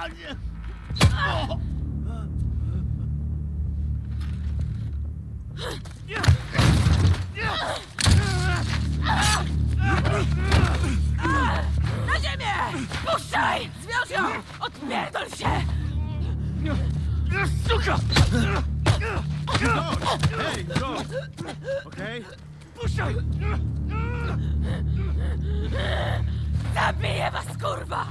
Na ziemię! Puszczaj! Zwiąż ją! Odpierdol się! Suka! Hej, go! Okej? Puszczaj! Zabiję was, kurwa!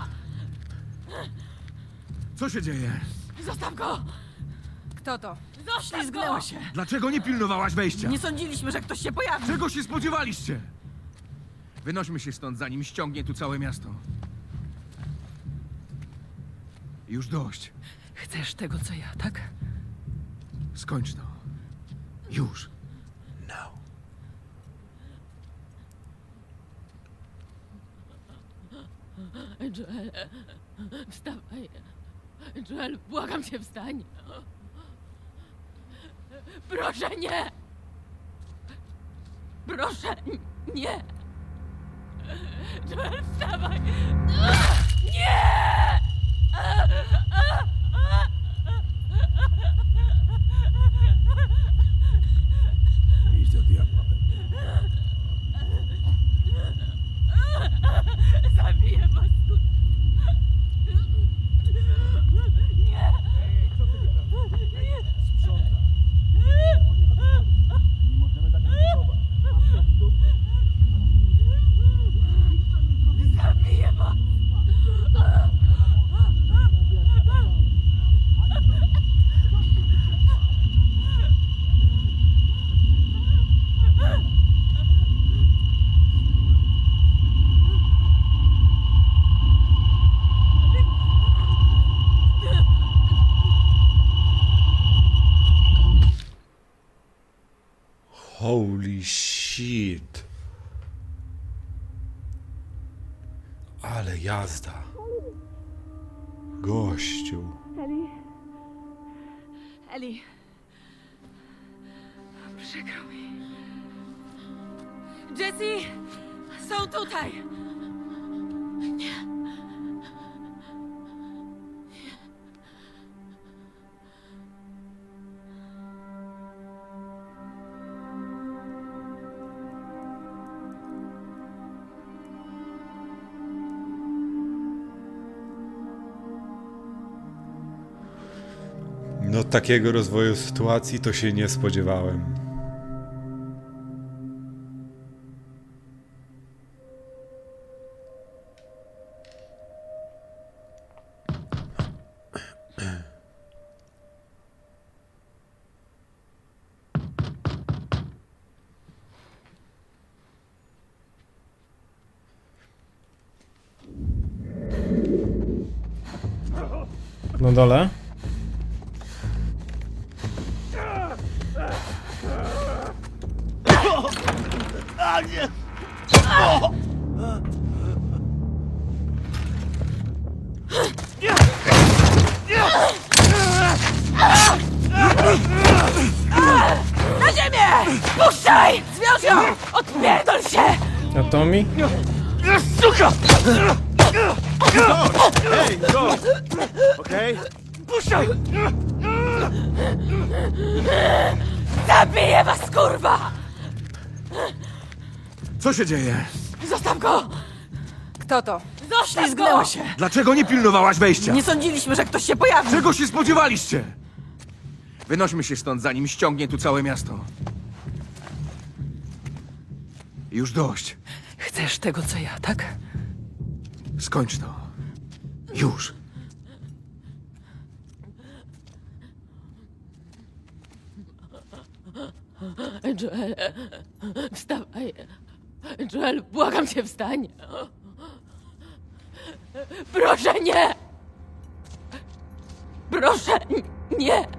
Co się dzieje? Zostaw go! Kto to? Zostaw go! się! Dlaczego nie pilnowałaś wejścia? Nie sądziliśmy, że ktoś się pojawi! Czego się spodziewaliście? Wynośmy się stąd, zanim ściągnie tu całe miasto. Już dość. Chcesz tego, co ja, tak? Skończ to. Już. Joel, wstawaj. Joel, błagam cię, wstań. Proszę, nie! Proszę, nie! Joel, wstawaj! Shit. Ale jazda. Gościu. Eli. Przykro mi. Jessie! Są tutaj! Takiego rozwoju sytuacji to się nie spodziewałem. Na dole. Na ziemię! Puszczaj! Zwiąż ją! Odpierdol się! A Tommy? Suka! Hej, go! Okej? Puszczaj! Zabiję was, kurwa! Co się dzieje? Zostaw go! Kto to? Zostaw Ślizgnęła się! Dlaczego nie pilnowałaś wejścia? Nie sądziliśmy, że ktoś się pojawi! Czego się spodziewaliście? Wynośmy się stąd, zanim ściągnie tu całe miasto. Już dość. Chcesz tego, co ja, tak? Skończ to. Już. Joel, wstawaj. Joel, błagam cię, wstań. Proszę, nie! Proszę, nie!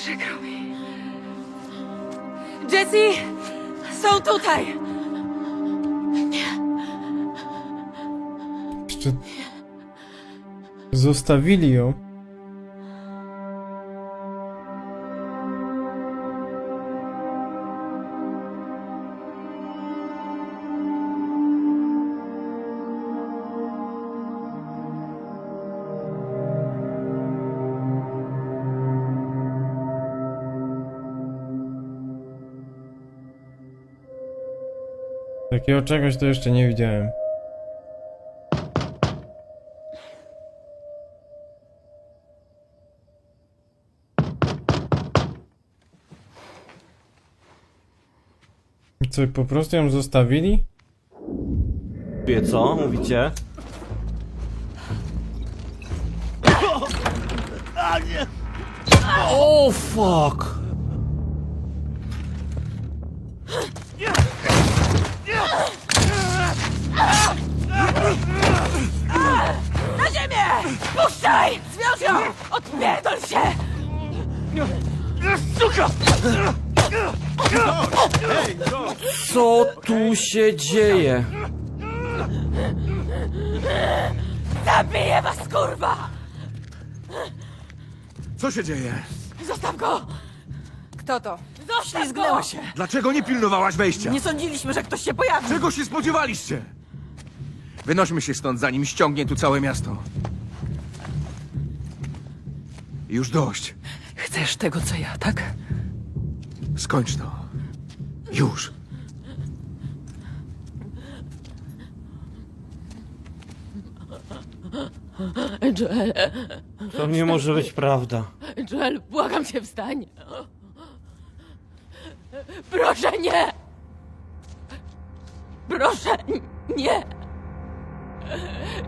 Przykro mi. Jessie! Są tutaj! Jeszcze... Zostawili ją. Takiego czegoś to jeszcze nie widziałem. Co, po prostu ją zostawili? Wie co? Mówicie? O fuck! Ziemię! Puszczaj! Zwiąż ją! Odpierdol się! Co tu się dzieje? Zabiję was, kurwa! Co się dzieje? Zostaw go! Kto to? Zostaw Ślizgnęła się! Dlaczego nie pilnowałaś wejścia? Nie sądziliśmy, że ktoś się pojawi! Czego się spodziewaliście? Wynośmy się stąd, zanim ściągnie tu całe miasto. Już dość. Chcesz tego, co ja, tak? Skończ to. Już. Joel, To nie może być prawda. Joel, błagam cię, wstań! Proszę, nie! Proszę, nie!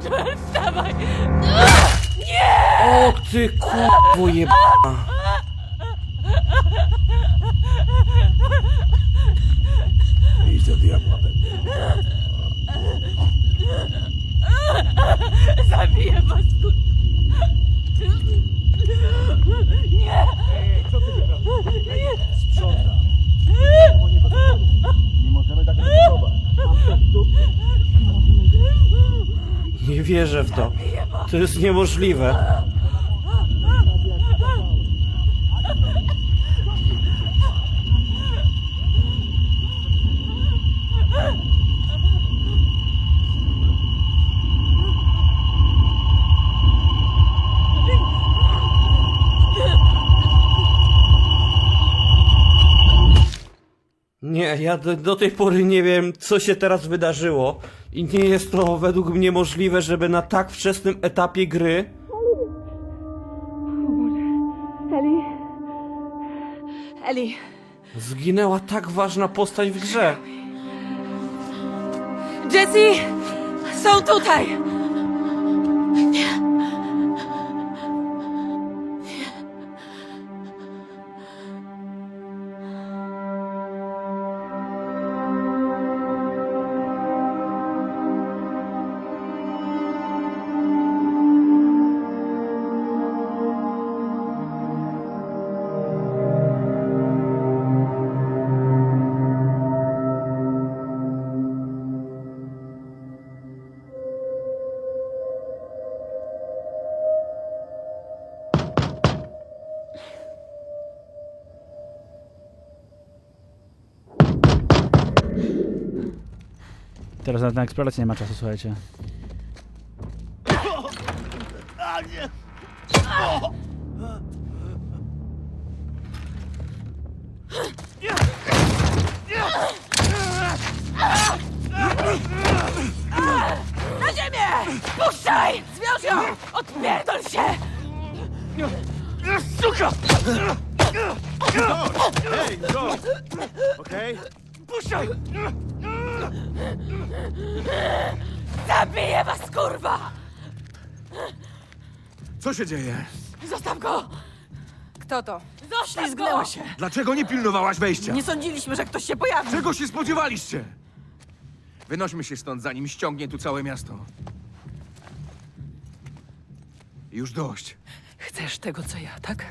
Joel, wstawaj! O ty kurwo jebana. Zabiję was, kur... wierzę w to. To jest niemożliwe. Nie, ja do, do tej pory nie wiem, co się teraz wydarzyło. I nie jest to według mnie możliwe, żeby na tak wczesnym etapie gry Eli. Eli. zginęła tak ważna postać w grze. Jessie! Są tutaj! Teraz nawet na eksplorację nie ma czasu, słuchajcie. Na ziemię! Puszczaj! Zwiąż ją! Odpierdol się! Suka! Hej, George! Okej? Puszczaj! Zabiję was, kurwa! Co się dzieje? Zostaw go! Kto to? Zostaw go! się. Dlaczego nie pilnowałaś wejścia? Nie sądziliśmy, że ktoś się pojawi. Czego się spodziewaliście? Wynośmy się stąd, zanim ściągnie tu całe miasto. Już dość. Chcesz tego, co ja, tak?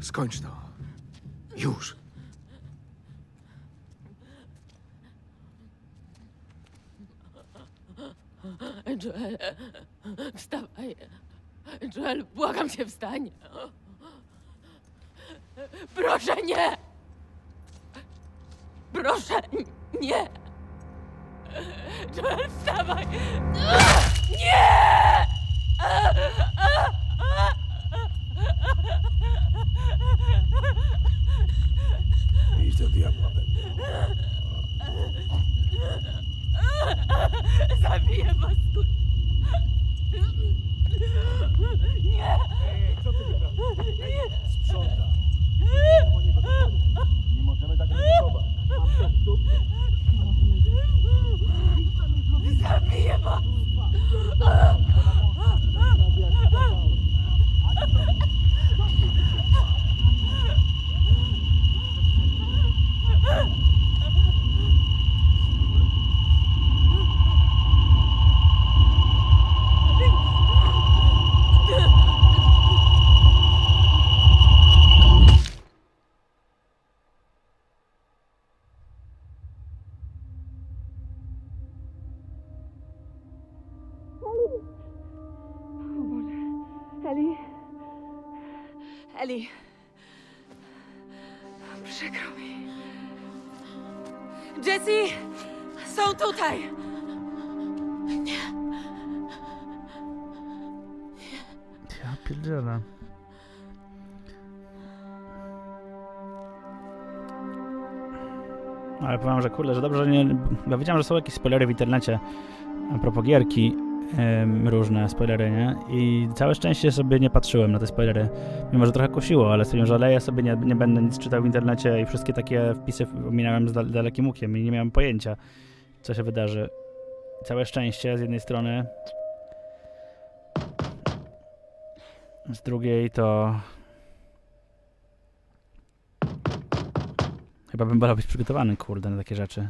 Skończ to. Już. Joel, wstawaj. Joel, błagam cię, wstań. Proszę, nie! Proszę, nie! Joel, wstawaj! Nie! Idź do diabła. Zabiję was, Są tutaj! Ja pierdzielę. Ale powiem, że kurde, że dobrze że nie... Ja wiedziałem, że są jakieś spoilery w internecie a propos gierki, różne spoilery, nie? I całe szczęście sobie nie patrzyłem na te spoilery, mimo że trochę kusiło, ale stwierdziłem, że leję sobie, nie, nie będę nic czytał w internecie i wszystkie takie wpisy ominąłem z dal- dalekim łukiem i nie miałem pojęcia, co się wydarzy. Całe szczęście z jednej strony, z drugiej to... Chyba bym wolał być przygotowany, kurde, na takie rzeczy.